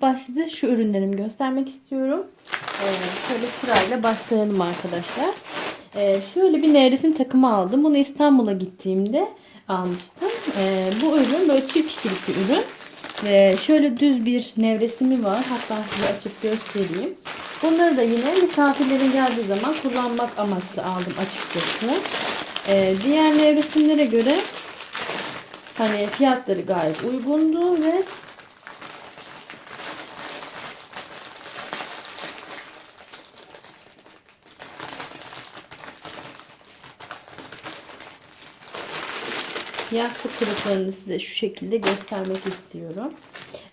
İlk başta şu ürünlerimi göstermek istiyorum. Ee, şöyle sırayla başlayalım arkadaşlar. Ee, şöyle bir nevresim takımı aldım. Bunu İstanbul'a gittiğimde almıştım. Ee, bu ürün böyle çift kişilik bir ürün. Ve şöyle düz bir nevresimi var. Hatta size açıp göstereyim. Bunları da yine misafirlerin geldiği zaman kullanmak amaçlı aldım açıkçası. Ee, diğer nevresimlere göre hani fiyatları gayet uygundu ve yastık kılıflarını size şu şekilde göstermek istiyorum.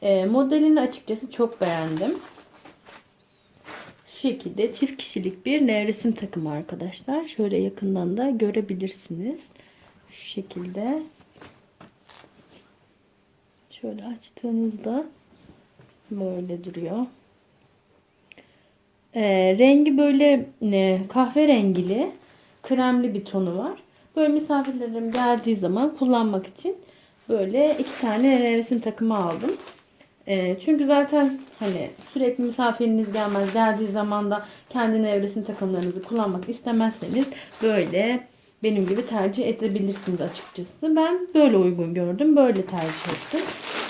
Ee, modelini açıkçası çok beğendim. Şu şekilde çift kişilik bir nevresim takımı arkadaşlar. Şöyle yakından da görebilirsiniz. Şu şekilde. Şöyle açtığınızda böyle duruyor. Ee, rengi böyle e, kahverengili, kremli bir tonu var. Böyle misafirlerim geldiği zaman kullanmak için böyle iki tane nevresim takımı aldım. E, çünkü zaten hani sürekli misafiriniz gelmez geldiği zaman da kendi nevresim takımlarınızı kullanmak istemezseniz böyle benim gibi tercih edebilirsiniz açıkçası. Ben böyle uygun gördüm. Böyle tercih ettim.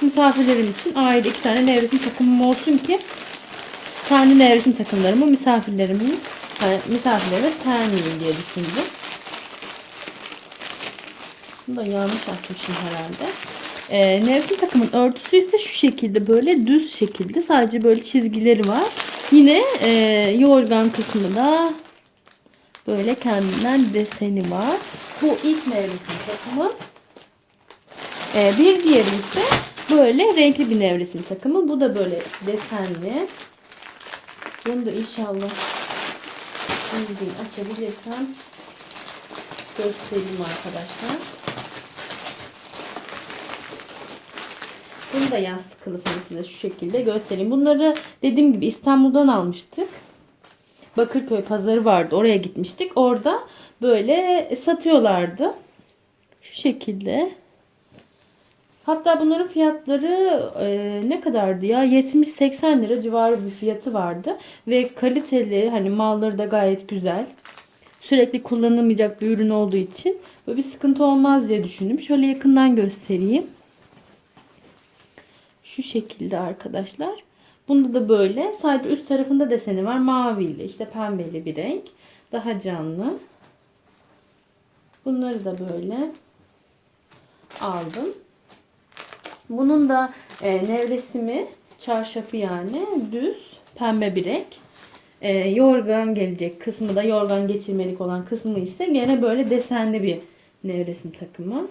Misafirlerim için ayrı iki tane nevresim takımım olsun ki kendi nevresim takımlarımı misafirlerimin misafirlerime sermeyeyim diye düşündüm. Bunu da yanlış açmışım herhalde. Ee, nevresim takımın örtüsü ise şu şekilde böyle düz şekilde sadece böyle çizgileri var. Yine e, yorgan kısmı da böyle kendinden deseni var. Bu ilk nevresim takımı. Ee, bir diğeri ise böyle renkli bir nevresim takımı. Bu da böyle desenli. Bunu da inşallah düzgün açabilirsem göstereyim arkadaşlar. Bunu da yastık kılıfını size şu şekilde göstereyim. Bunları dediğim gibi İstanbul'dan almıştık. Bakırköy pazarı vardı. Oraya gitmiştik. Orada böyle satıyorlardı. Şu şekilde. Hatta bunların fiyatları e, ne kadardı ya? 70-80 lira civarı bir fiyatı vardı. Ve kaliteli hani malları da gayet güzel. Sürekli kullanılmayacak bir ürün olduğu için böyle bir sıkıntı olmaz diye düşündüm. Şöyle yakından göstereyim. Şu şekilde arkadaşlar. Bunda da böyle sadece üst tarafında deseni var. Maviyle işte pembeli bir renk. Daha canlı. Bunları da böyle aldım. Bunun da e, nevresimi çarşafı yani düz pembe bir renk. E, yorgan gelecek kısmı da yorgan geçirmelik olan kısmı ise gene böyle desenli bir nevresim takımı.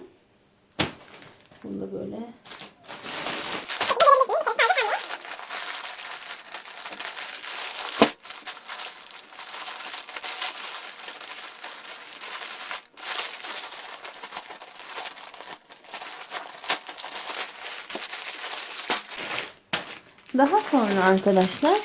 Bunu da böyle Daha sonra arkadaşlar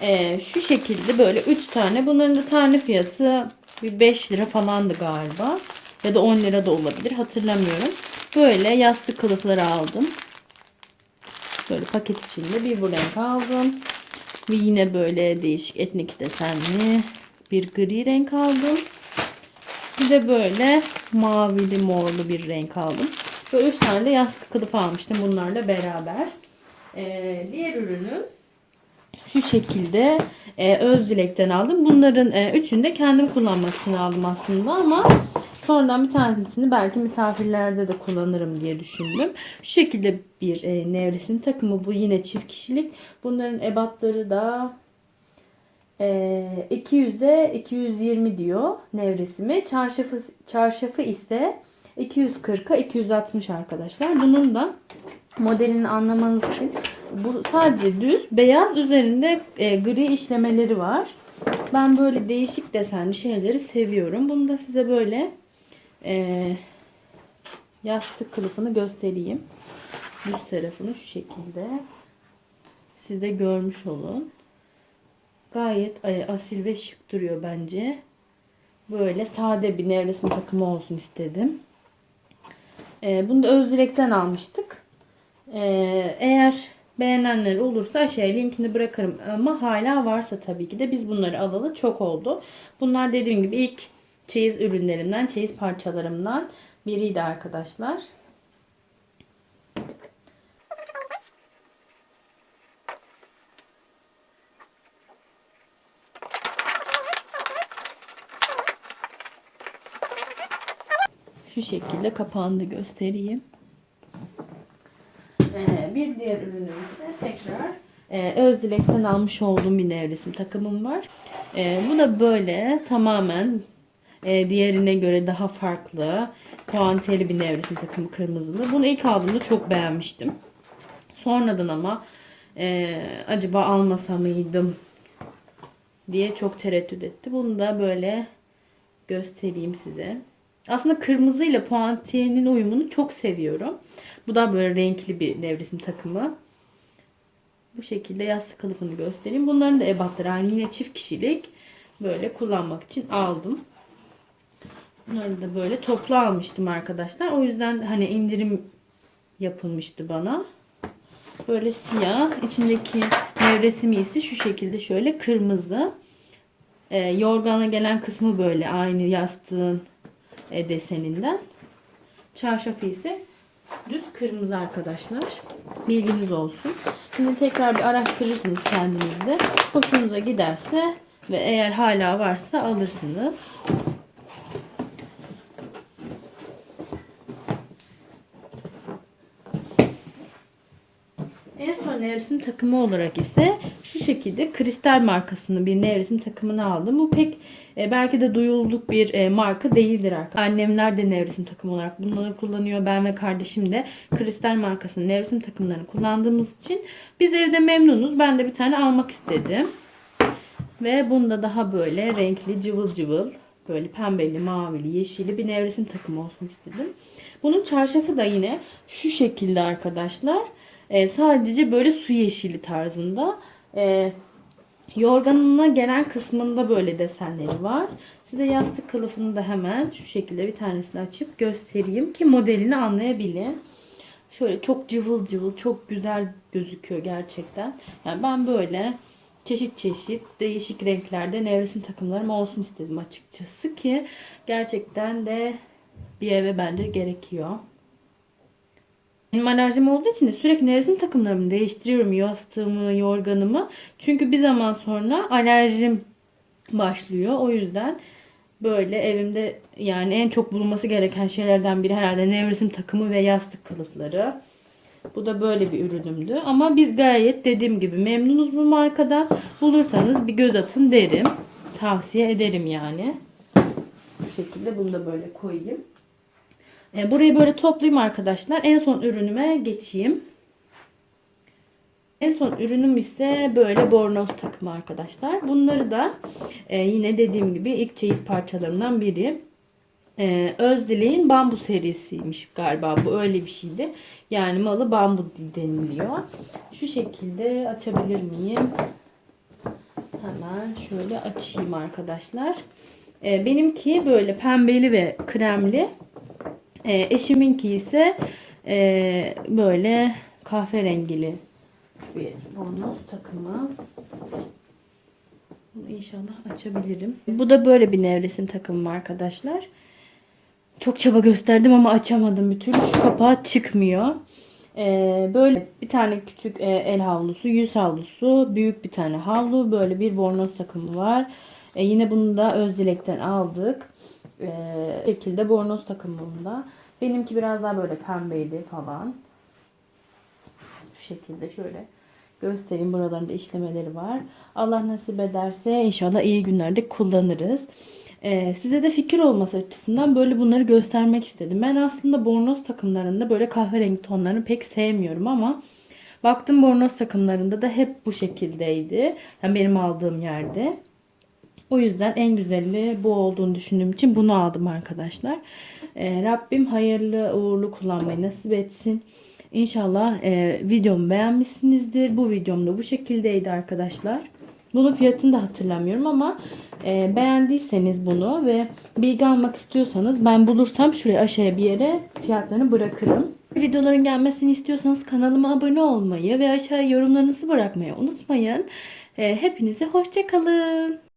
e, şu şekilde böyle 3 tane bunların da tane fiyatı bir 5 lira falandı galiba. Ya da 10 lira da olabilir hatırlamıyorum. Böyle yastık kılıfları aldım. Böyle paket içinde bir bu renk aldım. Ve yine böyle değişik etnik desenli bir gri renk aldım. Bir de böyle mavili morlu bir renk aldım. Böyle 3 tane de yastık kılıfı almıştım bunlarla beraber. Ee, diğer ürünü şu şekilde e, öz dilekten aldım. Bunların e, üçünü de kendim kullanmak için aldım aslında ama sonradan bir tanesini belki misafirlerde de kullanırım diye düşündüm. Şu şekilde bir e, nevresim takımı bu yine çift kişilik. Bunların ebatları da e, 200'e 220 diyor nevresimi. Çarşafı, çarşafı ise 240'a 260 arkadaşlar. Bunun da modelini anlamanız için bu sadece düz beyaz üzerinde e, gri işlemeleri var. Ben böyle değişik desenli şeyleri seviyorum. Bunu da size böyle e, yastık kılıfını göstereyim. Düz tarafını şu şekilde. Siz de görmüş olun. Gayet e, asil ve şık duruyor bence. Böyle sade bir nevresim takımı olsun istedim. E, bunu da Özdilek'ten almıştık. Ee, eğer Beğenenler olursa aşağıya linkini bırakırım. Ama hala varsa tabii ki de biz bunları alalı çok oldu. Bunlar dediğim gibi ilk çeyiz ürünlerimden, çeyiz parçalarımdan biriydi arkadaşlar. Şu şekilde kapağını da göstereyim. Bir diğer ürünümüz de tekrar e, Özdilek'ten almış olduğum bir nevresim takımım var. E, bu da böyle tamamen e, diğerine göre daha farklı puantiyeli bir nevresim takımı kırmızılı. Bunu ilk aldığımda çok beğenmiştim. Sonradan ama e, acaba almasa mıydım diye çok tereddüt etti. Bunu da böyle göstereyim size. Aslında kırmızı ile puantiyenin uyumunu çok seviyorum. Bu da böyle renkli bir nevresim takımı. Bu şekilde yastık kılıfını göstereyim. Bunların da ebatları aynı yine çift kişilik. Böyle kullanmak için aldım. Bunları da böyle toplu almıştım arkadaşlar. O yüzden hani indirim yapılmıştı bana. Böyle siyah. içindeki nevresimi ise şu şekilde şöyle kırmızı. E, yorgana gelen kısmı böyle aynı yastığın e, deseninden. Çarşafı ise düz kırmızı arkadaşlar. Bilginiz olsun. Şimdi tekrar bir araştırırsınız kendinizde. Hoşunuza giderse ve eğer hala varsa alırsınız. En son nevresim takımı olarak ise şu şekilde kristal markasının bir nevresim takımını aldım. Bu pek e, belki de duyulduk bir e, marka değildir arkadaşlar. Annemler de nevresim takımı olarak bunları kullanıyor. Ben ve kardeşim de kristal markasının nevresim takımlarını kullandığımız için biz evde memnunuz. Ben de bir tane almak istedim. Ve bunda daha böyle renkli cıvıl cıvıl böyle pembeli, mavili, yeşili bir nevresim takımı olsun istedim. Bunun çarşafı da yine şu şekilde arkadaşlar. E, sadece böyle su yeşili tarzında. E, yorganına gelen kısmında böyle desenleri var. Size yastık kılıfını da hemen şu şekilde bir tanesini açıp göstereyim ki modelini anlayabilin. Şöyle çok cıvıl cıvıl, çok güzel gözüküyor gerçekten. Yani ben böyle çeşit çeşit değişik renklerde nevresim takımlarım olsun istedim açıkçası ki gerçekten de bir eve bence gerekiyor. Benim alerjim olduğu için de sürekli nevresim takımlarımı değiştiriyorum. Yastığımı, yorganımı. Çünkü bir zaman sonra alerjim başlıyor. O yüzden böyle evimde yani en çok bulunması gereken şeylerden biri herhalde nevresim takımı ve yastık kılıfları. Bu da böyle bir ürünümdü. Ama biz gayet dediğim gibi memnunuz bu markadan. Bulursanız bir göz atın derim. Tavsiye ederim yani. Bu şekilde bunu da böyle koyayım. E, burayı böyle toplayayım arkadaşlar. En son ürünüme geçeyim. En son ürünüm ise böyle bornoz takımı arkadaşlar. Bunları da e, yine dediğim gibi ilk çeyiz parçalarından biri. E, Özdilek'in bambu serisiymiş galiba bu öyle bir şeydi. Yani malı bambu deniliyor. Şu şekilde açabilir miyim? Hemen şöyle açayım arkadaşlar. E, benimki böyle pembeli ve kremli. E, eşiminki ise e, böyle kahverengili bir bornoz takımı. Bunu inşallah açabilirim. Bu da böyle bir nevresim takımı arkadaşlar. Çok çaba gösterdim ama açamadım bir türlü. Şu kapağı çıkmıyor. Ee, böyle bir tane küçük e, el havlusu, yüz havlusu, büyük bir tane havlu, böyle bir bornoz takımı var. E, yine bunu da Özdilek'ten aldık. E, şekilde bornoz takımında. Benimki biraz daha böyle pembeydi falan. Şu şekilde şöyle göstereyim. Buralarında işlemeleri var. Allah nasip ederse inşallah iyi günlerde kullanırız. Ee, size de fikir olması açısından böyle bunları göstermek istedim. Ben aslında bornoz takımlarında böyle kahverengi tonlarını pek sevmiyorum ama baktım bornoz takımlarında da hep bu şekildeydi. Yani benim aldığım yerde. O yüzden en güzeli bu olduğunu düşündüğüm için bunu aldım arkadaşlar. Ee, Rabbim hayırlı uğurlu kullanmayı nasip etsin. İnşallah e, videomu beğenmişsinizdir. Bu videom da bu şekildeydi arkadaşlar. Bunun fiyatını da hatırlamıyorum ama e, beğendiyseniz bunu ve bilgi almak istiyorsanız ben bulursam şuraya aşağıya bir yere fiyatlarını bırakırım. Videoların gelmesini istiyorsanız kanalıma abone olmayı ve aşağıya yorumlarınızı bırakmayı unutmayın. Ee, hepinize hoşçakalın.